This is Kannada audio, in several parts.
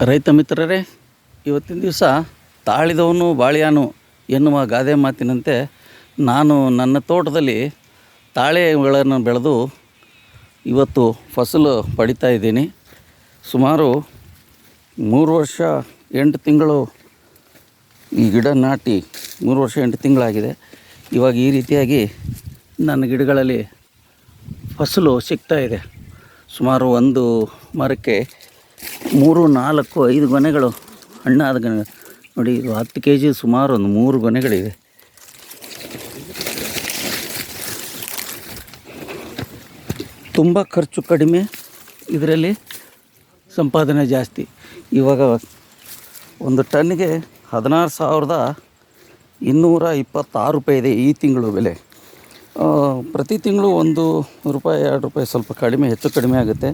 ರೈತ ಮಿತ್ರರೇ, ಇವತ್ತಿನ ದಿವಸ ತಾಳಿದವನು ಬಾಳಿಯಾನು ಎನ್ನುವ ಗಾದೆ ಮಾತಿನಂತೆ ನಾನು ನನ್ನ ತೋಟದಲ್ಲಿ ತಾಳೆಗಳನ್ನು ಬೆಳೆದು ಇವತ್ತು ಫಸಲು ಪಡಿತಾ ಇದ್ದೀನಿ. ಸುಮಾರು ಮೂರು ವರ್ಷ ಎಂಟು ತಿಂಗಳು ಈ ಗಿಡ ನಾಟಿ ಮೂರು ವರ್ಷ ಎಂಟು ತಿಂಗಳಾಗಿದೆ. ಇವಾಗ ಈ ರೀತಿಯಾಗಿ ನನ್ನ ಗಿಡಗಳಲ್ಲಿ ಫಸಲು ಸಿಗ್ತಾ ಇದೆ. ಸುಮಾರು ಒಂದು ಮರಕ್ಕೆ ಮೂರು, ನಾಲ್ಕು, ಐದು ಗೊನೆಗಳು, ಹಣ್ಣಾದ ಗೊನೆ ನೋಡಿ, ಇದು ಹತ್ತು ಕೆ ಜಿ ಸುಮಾರು ಒಂದು ಮೂರು ಗೊನೆಗಳಿವೆ. ತುಂಬ ಖರ್ಚು ಕಡಿಮೆ, ಇದರಲ್ಲಿ ಸಂಪಾದನೆ ಜಾಸ್ತಿ. ಇವಾಗ ಒಂದು ಟನ್ಗೆ ಹದಿನಾರು ಸಾವಿರದ ಇನ್ನೂರ ಇಪ್ಪತ್ತಾರು ರೂಪಾಯಿ ಇದೆ ಈ ತಿಂಗಳು ಬೆಲೆ. ಪ್ರತಿ ತಿಂಗಳು ಒಂದು ರೂಪಾಯಿ, ಎರಡು ರೂಪಾಯಿ ಸ್ವಲ್ಪ ಕಡಿಮೆ, ಹೆಚ್ಚು ಕಡಿಮೆ ಆಗುತ್ತೆ.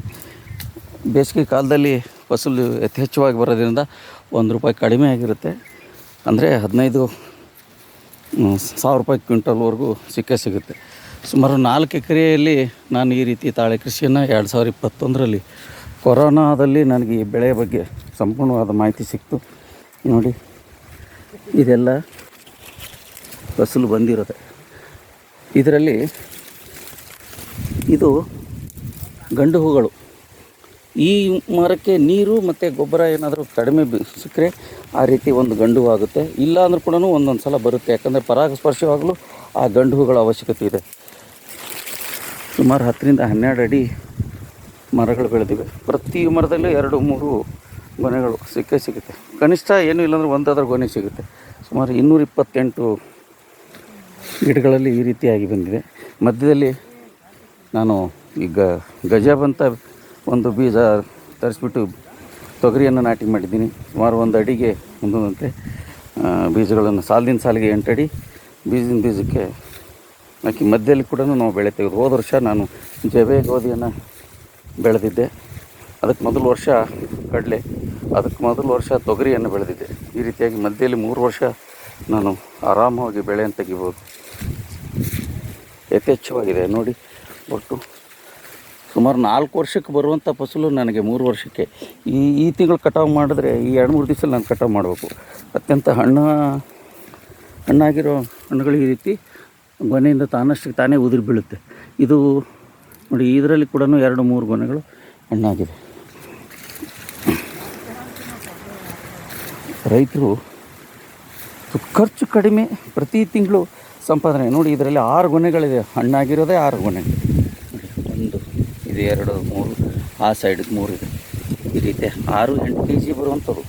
ಬೇಸಿಗೆ ಕಾಲದಲ್ಲಿ ಫಸಲು ಯಥೇಚ್ಛವಾಗಿ ಬರೋದ್ರಿಂದ ಒಂದು ರೂಪಾಯಿ ಕಡಿಮೆ ಆಗಿರುತ್ತೆ. ಅಂದರೆ ಹದಿನೈದು ಸಾವಿರ ರೂಪಾಯಿ ಕ್ವಿಂಟಲ್ವರೆಗೂ ಸಿಕ್ಕೇ ಸಿಗುತ್ತೆ. ಸುಮಾರು ನಾಲ್ಕು ಎಕರೆಯಲ್ಲಿ ನಾನು ಈ ರೀತಿ ತಾಳೆ ಕೃಷಿಯನ್ನು ಎರಡು ಸಾವಿರ ಇಪ್ಪತ್ತೊಂದರಲ್ಲಿ ಕೊರೋನಾದಲ್ಲಿ ನನಗೆ ಈ ಬೆಳೆಯ ಬಗ್ಗೆ ಸಂಪೂರ್ಣವಾದ ಮಾಹಿತಿ ಸಿಕ್ತು. ನೋಡಿ, ಇದೆಲ್ಲ ಫಸಲು ಬಂದಿರುತ್ತೆ. ಇದರಲ್ಲಿ ಇದು ಗಂಡು ಹೂಗಳು. ಈ ಮರಕ್ಕೆ ನೀರು ಮತ್ತು ಗೊಬ್ಬರ ಏನಾದರೂ ಕಡಿಮೆ ಸಿಕ್ಕರೆ ಆ ರೀತಿ ಒಂದು ಗಂಡು ಆಗುತ್ತೆ. ಇಲ್ಲ ಅಂದರೂ ಕೂಡ ಒಂದೊಂದು ಸಲ ಬರುತ್ತೆ. ಯಾಕಂದರೆ ಪರಾಗಸ್ಪರ್ಶವಾಗಲು ಆ ಗಂಡು ಹೂಗಳ ಅವಶ್ಯಕತೆ ಇದೆ. ಸುಮಾರು ಹತ್ತರಿಂದ ಹನ್ನೆರಡು ಅಡಿ ಮರಗಳು ಬೆಳೆದಿವೆ. ಪ್ರತಿ ಮರದಲ್ಲೂ ಎರಡು, ಮೂರು ಗೊನೆಗಳು ಸಿಕ್ಕೇ ಸಿಗುತ್ತೆ. ಕನಿಷ್ಠ ಏನೂ ಇಲ್ಲಾಂದ್ರೆ ಒಂದಾದ್ರೂ ಗೊನೆ ಸಿಗುತ್ತೆ. ಸುಮಾರು ಇನ್ನೂರ ಇಪ್ಪತ್ತೆಂಟು ಗಿಡಗಳಲ್ಲಿ ಈ ರೀತಿಯಾಗಿ ಬಂದಿದೆ. ಮಧ್ಯದಲ್ಲಿ ನಾನು ಈಗ ಗಜಬಂತ ಒಂದು ಬೀಜ ತರಿಸ್ಬಿಟ್ಟು ತೊಗರಿಯನ್ನು ನಾಟಿ ಮಾಡಿದ್ದೀನಿ. ಸುಮಾರು ಒಂದು ಅಡಿಗೆ ಒಂದೊಂದಂತೆ ಬೀಜಗಳನ್ನು ಸಾಲಿನ ಸಾಲಿಗೆ ಎಂಟು ಅಡಿ ಬೀಜದ ಬೀಜಕ್ಕೆ ಹಾಕಿ ಮಧ್ಯದಲ್ಲಿ ಕೂಡ ನಾವು ಬೆಳೆ ತೆಗೆದು ಹೋದ ವರ್ಷ ನಾನು ಜವೆ, ಗೋಧಿಯನ್ನು ಬೆಳೆದಿದ್ದೆ. ಅದಕ್ಕೆ ಮೊದಲು ವರ್ಷ ಕಡಲೆ, ಅದಕ್ಕೆ ಮೊದಲು ವರ್ಷ ತೊಗರಿಯನ್ನು ಬೆಳೆದಿದ್ದೆ. ಈ ರೀತಿಯಾಗಿ ಮಧ್ಯದಲ್ಲಿ ಮೂರು ವರ್ಷ ನಾನು ಆರಾಮವಾಗಿ ಬೆಳೆಯನ್ನು ತೆಗಿಬೋದು. ಯಥೇಚ್ಛವಾಗಿದೆ. ನೋಡಿ, ಒಟ್ಟು ಸುಮಾರು ನಾಲ್ಕು ವರ್ಷಕ್ಕೆ ಬರುವಂಥ ಫಸಲು ನನಗೆ ಮೂರು ವರ್ಷಕ್ಕೆ. ಈ ಈ ತಿಂಗಳು ಕಟಾವು ಮಾಡಿದ್ರೆ ಈ ಎರಡು ಮೂರು ದಿವಸ ನಾನು ಕಟಾವು ಮಾಡಬೇಕು. ಅತ್ಯಂತ ಹಣ್ಣು, ಹಣ್ಣಾಗಿರೋ ಹಣ್ಣುಗಳು ಈ ರೀತಿ ಗೊನೆಯಿಂದ ತಾನಷ್ಟಕ್ಕೆ ತಾನೇ ಉದುರಿ ಬೀಳುತ್ತೆ. ಇದು ನೋಡಿ, ಇದರಲ್ಲಿ ಕೂಡ ಎರಡು ಮೂರು ಗೊನೆಗಳು ಹಣ್ಣಾಗಿದೆ. ರೈತರು ಖರ್ಚು ಕಡಿಮೆ ಪ್ರತಿ ತಿಂಗಳು ಸಂಪಾದನೆ. ನೋಡಿ, ಇದರಲ್ಲಿ ಆರು ಗೊನೆಗಳಿದೆ. ಹಣ್ಣಾಗಿರೋದೇ ಆರು ಗೊನೆಗಳು. ಒಂದು ಇದು ಎರಡು, ಮೂರು, ಆ ಸೈಡಿಗೆ ಮೂರು ಇದೆ. ಈ ರೀತಿ ಆರು, ಎಂಟು ಕೆ ಜಿ ಬರುವಂಥದ್ದು.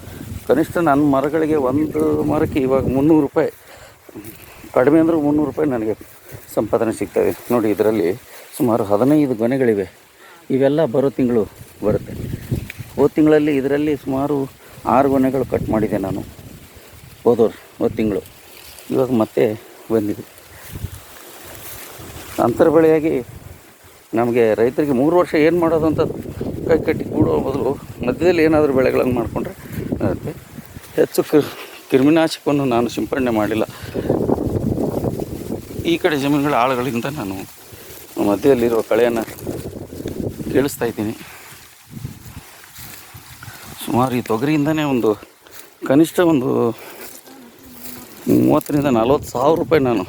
ಕನಿಷ್ಠ ನನ್ನ ಮರಗಳಿಗೆ ಒಂದು ಮರಕ್ಕೆ ಇವಾಗ ಮುನ್ನೂರು ರೂಪಾಯಿ, ಕಡಿಮೆ ಅಂದ್ರೆ ಮುನ್ನೂರು ರೂಪಾಯಿ ನನಗೆ ಸಂಪಾದನೆ ಸಿಗ್ತದೆ. ನೋಡಿ, ಇದರಲ್ಲಿ ಸುಮಾರು ಹದಿನೈದು ಗೊನೆಗಳಿವೆ. ಇವೆಲ್ಲ ಬರೋ ತಿಂಗಳು ಬರುತ್ತೆ. ಹೋದ ತಿಂಗಳಲ್ಲಿ ಇದರಲ್ಲಿ ಸುಮಾರು ಆರು ಗೊನೆಗಳು ಕಟ್ ಮಾಡಿದೆ ನಾನು. ಹೋದವ್ರು, ಹೋದ ತಿಂಗಳು. ಇವಾಗ ಮತ್ತೆ ಬಂದಿದೆ. ಅಂತರ ಬೆಳೆಯಾಗಿ ನಮಗೆ ರೈತರಿಗೆ ಮೂರು ವರ್ಷ ಏನು ಮಾಡೋದು ಅಂತ ಕೈ ಕಟ್ಟಿ ಕೂಡೋ ಬದಲು ಮಧ್ಯದಲ್ಲಿ ಏನಾದರೂ ಬೆಳೆಗಳನ್ನು ಮಾಡಿಕೊಂಡ್ರೆ ಹೆಚ್ಚು ಕ್ರಿ ಕ್ರಿಮಿನಾಶಕವನ್ನು ನಾನು ಸಿಂಪಡಣೆ ಮಾಡಿಲ್ಲ. ಈ ಕಡೆ ಜಮೀನುಗಳ ಆಳುಗಳಿಂದ ನಾನು ಮಧ್ಯದಲ್ಲಿರುವ ಕಳೆಯನ್ನು ಕೇಳಿಸ್ತಾ ಇದ್ದೀನಿ. ಸುಮಾರು ಈ ತೊಗರಿಯಿಂದನೇ ಒಂದು ಕನಿಷ್ಠ ಒಂದು ಮೂವತ್ತರಿಂದ ನಲ್ವತ್ತು ಸಾವಿರ ರೂಪಾಯಿ ನಾನು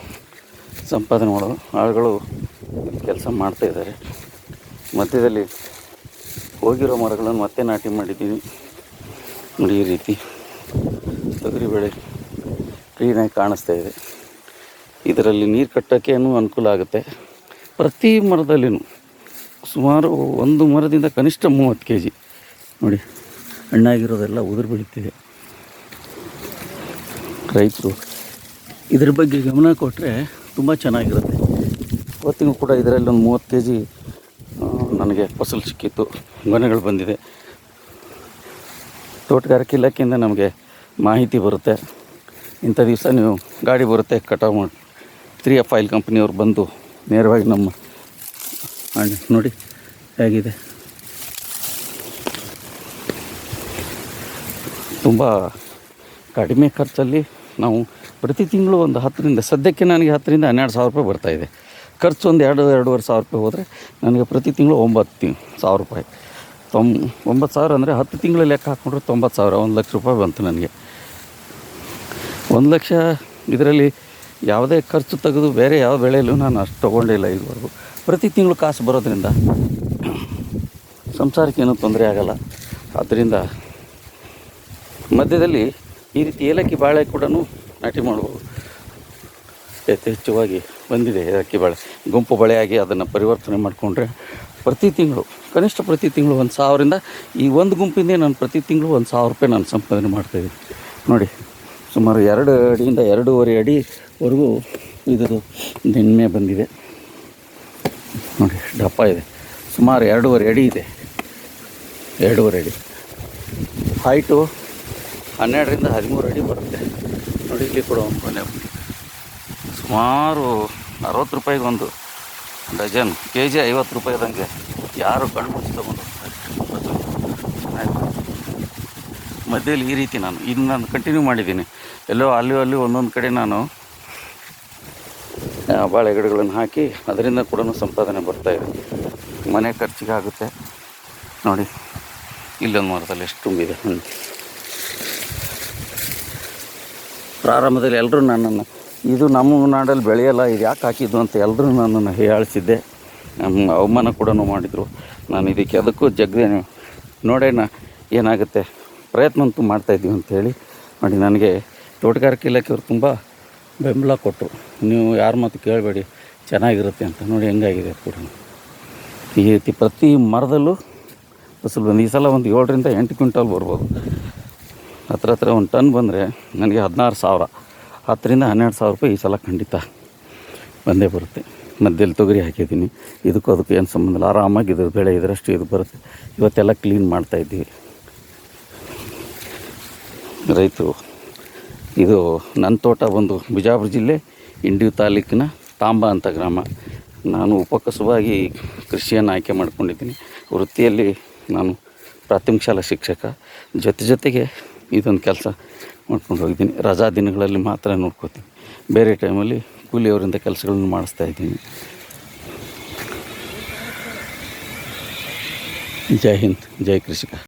ಸಂಪಾದನೆ ಮಾಡೋದು. ಆಳುಗಳು ಕೆಲಸ ಮಾಡ್ತಾ ಇದ್ದಾರೆ. ಮಧ್ಯದಲ್ಲಿ ಹೋಗಿರೋ ಮರಗಳನ್ನು ಮತ್ತೆ ನಾಟಿ ಮಾಡಿದ್ದೀನಿ. ನೋಡಿ ಈ ರೀತಿ. ತೊಗರಿಬೇಳೆ ಕ್ಲೀನಾಗಿ ಕಾಣಿಸ್ತಾ ಇದೆ. ಇದರಲ್ಲಿ ನೀರು ಕಟ್ಟೋಕ್ಕೇನು ಅನುಕೂಲ ಆಗುತ್ತೆ. ಪ್ರತಿ ಮರದಲ್ಲಿಯೂ ಸುಮಾರು ಒಂದು ಮರದಿಂದ ಕನಿಷ್ಠ ಮೂವತ್ತು ಕೆ ಜಿ ನೋಡಿ, ಹಣ್ಣಾಗಿರೋದೆಲ್ಲ ಉದುರು ಬೀಳುತ್ತಿದೆ. ರೈತರು ಇದ್ರ ಬಗ್ಗೆ ಗಮನ ಕೊಟ್ಟರೆ ತುಂಬ ಚೆನ್ನಾಗಿರುತ್ತೆ. ಇವತ್ತಿಗೂ ಕೂಡ ಇದರಲ್ಲಿ ಒಂದು ಮೂವತ್ತು ಕೆ ಜಿ ನನಗೆ ಫಸಲು ಸಿಕ್ಕಿತ್ತು. ಗೊನೆಗಳು ಬಂದಿದೆ. ತೋಟಗಾರಿಕೆ ಇಲಾಖೆಯಿಂದ ನಮಗೆ ಮಾಹಿತಿ ಬರುತ್ತೆ. ಇಂಥ ದಿವಸ ನೀವು ಗಾಡಿ ಬರುತ್ತೆ. ಕಟಾವು ಮಾಡಿ, ತ್ರೀ ಎಫ್ ಆಯಿಲ್ ಕಂಪ್ನಿಯವ್ರು ಬಂದು ನೇರವಾಗಿ ನಮ್ಮ ನೋಡಿ ಹೇಗಿದೆ. ತುಂಬ ಕಡಿಮೆ ಖರ್ಚಲ್ಲಿ ನಾವು ಪ್ರತಿ ತಿಂಗಳು ಒಂದು ಹತ್ತರಿಂದ, ಸದ್ಯಕ್ಕೆ ನನಗೆ ಹತ್ತರಿಂದ ಹನ್ನೆರಡು ಸಾವಿರ ರೂಪಾಯಿ ಬರ್ತಾಯಿದೆ ಖರ್ಚು ಒಂದು ಎರಡು, ಎರಡೂವರೆ ಸಾವಿರ ರೂಪಾಯಿ ಹೋದರೆ ನನಗೆ ಪ್ರತಿ ತಿಂಗಳು ಒಂಬತ್ತು ಸಾವಿರ ರೂಪಾಯಿ. ತೊಂ, ಒಂಬತ್ತು ಸಾವಿರ ಅಂದರೆ ಹತ್ತು ತಿಂಗಳ ಲೆಕ್ಕ ಹಾಕ್ಕೊಂಡ್ರೆ ತೊಂಬತ್ತು ಸಾವಿರ, ಒಂದು ಲಕ್ಷ ರೂಪಾಯಿ ಬಂತು ನನಗೆ. ಒಂದು ಲಕ್ಷ ಇದರಲ್ಲಿ ಯಾವುದೇ ಖರ್ಚು ತೆಗೆದು ಬೇರೆ ಯಾವ ಬೆಳೆಯಲ್ಲೂ ನಾನು ಅಷ್ಟು ತೊಗೊಂಡಿಲ್ಲ ಇದುವರೆಗೂ ಪ್ರತಿ ತಿಂಗಳು ಕಾಸು ಬರೋದ್ರಿಂದ ಸಂಸಾರಕ್ಕೇನೂ ತೊಂದರೆ ಆಗಲ್ಲ. ಆದ್ದರಿಂದ ಮಧ್ಯದಲ್ಲಿ ಈ ರೀತಿ ಏಲಕ್ಕಿ ಬಾಳೆ ಕೂಡ ನಾಟಿ ಮಾಡ್ಬೋದು. ಯಥೇಚ್ಛವಾಗಿ ಬಂದಿದೆ. ಅಕ್ಕಿ ಬಾಳೆ ಗುಂಪು ಬಳೆಯಾಗಿ ಅದನ್ನು ಪರಿವರ್ತನೆ ಮಾಡಿಕೊಂಡ್ರೆ ಪ್ರತಿ ತಿಂಗಳು, ಕನಿಷ್ಠ ಪ್ರತಿ ತಿಂಗಳು ಒಂದು ಸಾವಿರದಿಂದ ಈ ಒಂದು ಗುಂಪಿಂದೇ ನಾನು ಪ್ರತಿ ತಿಂಗಳು ಒಂದು ಸಾವಿರ ರೂಪಾಯಿ ನಾನು ಸಂಪಾದನೆ ಮಾಡ್ತಾಯಿದ್ದೀನಿ ನೋಡಿ, ಸುಮಾರು ಎರಡು ಅಡಿಯಿಂದ ಎರಡೂವರೆ ಅಡಿವರೆಗೂ ಇದು ನಿನ್ನೆ ಬಂದಿದೆ. ನೋಡಿ ದಪ್ಪ ಇದೆ. ಸುಮಾರು ಎರಡೂವರೆ ಅಡಿ ಇದೆ. ಎರಡೂವರೆ ಅಡಿ. ಹೈಟು ಹನ್ನೆರಡರಿಂದ ಹದಿಮೂರು ಅಡಿ ಬರುತ್ತೆ. ನೋಡಿ, ಇಲ್ಲಿ ಕೂಡ ಒಂದು ಮನೆ ಸುಮಾರು ಅರವತ್ತು ರೂಪಾಯಿಗೆ ಒಂದು ಡಜನ್ ಕೆ ಜಿ ಐವತ್ತು ರೂಪಾಯಿದಂಗೆ ಯಾರು ಕಣ್ಣು ಮುಚ್ಚಿ ತೊಗೊಂಡು ಮಧ್ಯದಲ್ಲಿ ಈ ರೀತಿ ನಾನು ಇನ್ನು ನಾನು ಕಂಟಿನ್ಯೂ ಮಾಡಿದ್ದೀನಿ. ಎಲ್ಲೋ ಅಲ್ಲಿ ಅಲ್ಲಿ ಒಂದೊಂದು ಕಡೆ ನಾನು ಬಾಳೆಗಿಡಗಳನ್ನು ಬಾಳೆ ಗಿಡಗಳನ್ನು ಹಾಕಿ ಅದರಿಂದ ಕೂಡ ಸಂಪಾದನೆ ಬರ್ತಾಯಿದೆ ಮನೆ ಖರ್ಚಿಗೆ ಆಗುತ್ತೆ. ನೋಡಿ, ಇಲ್ಲೊಂದು ಮರದಲ್ಲಿ ಎಷ್ಟು ತುಂಬಿದೆ. ಪ್ರಾರಂಭದಲ್ಲಿ ಎಲ್ಲರೂ ನನ್ನನ್ನು ಇದು ನಮ್ಮ ನಾಡಲ್ಲಿ ಬೆಳೆಯಲ್ಲ, ಇದು ಯಾಕೆ ಹಾಕಿದ್ದು ಅಂತ ಎಲ್ಲರೂ ನನ್ನನ್ನು ಹೀಯಾಳಿಸಿದ್ದೆ ನಮ್ಮ ಅವಮಾನ ಕೂಡ ಮಾಡಿದರು. ನಾನು ಇದಕ್ಕೆ ಅದಕ್ಕೂ ಜಗ್ದೇನು ನೋಡೋಣ ಏನಾಗುತ್ತೆ, ಪ್ರಯತ್ನ ಅಂತೂ ಮಾಡ್ತಾಯಿದ್ದೀವಿ ಅಂಥೇಳಿ ನೋಡಿ, ನನಗೆ ತೋಟಗಾರಿಕೆ ಇಲಾಖೆಯವರು ತುಂಬ ಬೆಂಬಲ ಕೊಟ್ಟರು ನೀವು ಯಾರ ಮಾತು ಕೇಳಬೇಡಿ, ಚೆನ್ನಾಗಿರುತ್ತೆ ಅಂತ ನೋಡಿ, ಹೆಂಗಾಗಿದೆ ಕೂಡ ಈ ರೀತಿ ಪ್ರತಿ ಮರದಲ್ಲೂ ಫಸಲು ಬಂದು, ಈ ಸಲ ಒಂದು ಏಳರಿಂದ ಎಂಟು ಕ್ವಿಂಟಲ್ ಬರ್ಬೋದು. ಹತ್ರ ಹತ್ರ ಒಂದು ಟನ್ ಬಂದರೆ ನನಗೆ ಹದಿನಾರು ಸಾವಿರ. ಹತ್ತರಿಂದ ಹನ್ನೆರಡು ಸಾವಿರ ರೂಪಾಯಿ ಈ ಸಲ ಖಂಡಿತ ಬಂದೇ ಬರುತ್ತೆ. ಮಧ್ಯದಲ್ಲಿ ತೊಗರಿ ಹಾಕಿದ್ದೀನಿ. ಇದಕ್ಕೂ ಅದಕ್ಕೂ ಏನು ಸಂಬಂಧ ಇಲ್ಲ. ಆರಾಮಾಗಿ ಇದ್ರ ಬೆಳೆ ಇದರಷ್ಟು ಇದು ಬರುತ್ತೆ. ಇವತ್ತೆಲ್ಲ ಕ್ಲೀನ್ ಮಾಡ್ತಾಯಿದ್ದೀವಿ ರೈತರು, ಇದು ನನ್ನ ತೋಟ ಒಂದು ಬಿಜಾಪುರ ಜಿಲ್ಲೆ ಇಂಡಿ ತಾಲೂಕಿನ ತಾಂಬ ಅಂತ ಗ್ರಾಮ. ನಾನು ಉಪಕಸವಾಗಿ ಕೃಷಿಯನ್ನು ಆಯ್ಕೆ ಮಾಡ್ಕೊಂಡಿದ್ದೀನಿ. ವೃತ್ತಿಯಲ್ಲಿ ನಾನು ಪ್ರಾಥಮಿಕ ಶಾಲಾ ಶಿಕ್ಷಕ. ಜೊತೆ ಜೊತೆಗೆ ಇದೊಂದು ಕೆಲಸ ಮಾಡ್ಕೊಂಡು ಹೋಗಿದ್ದೀನಿ. ರಜಾ ದಿನಗಳಲ್ಲಿ ಮಾತ್ರ ನೋಡ್ಕೋತೀನಿ. ಬೇರೆ ಟೈಮಲ್ಲಿ ಕೂಲಿಯವರಿಂದ ಕೆಲಸಗಳನ್ನು ಮಾಡಿಸ್ತಾ ಇದ್ದೀನಿ. ಜೈ ಹಿಂದ್, ಜೈ ಕೃಷಿಕ.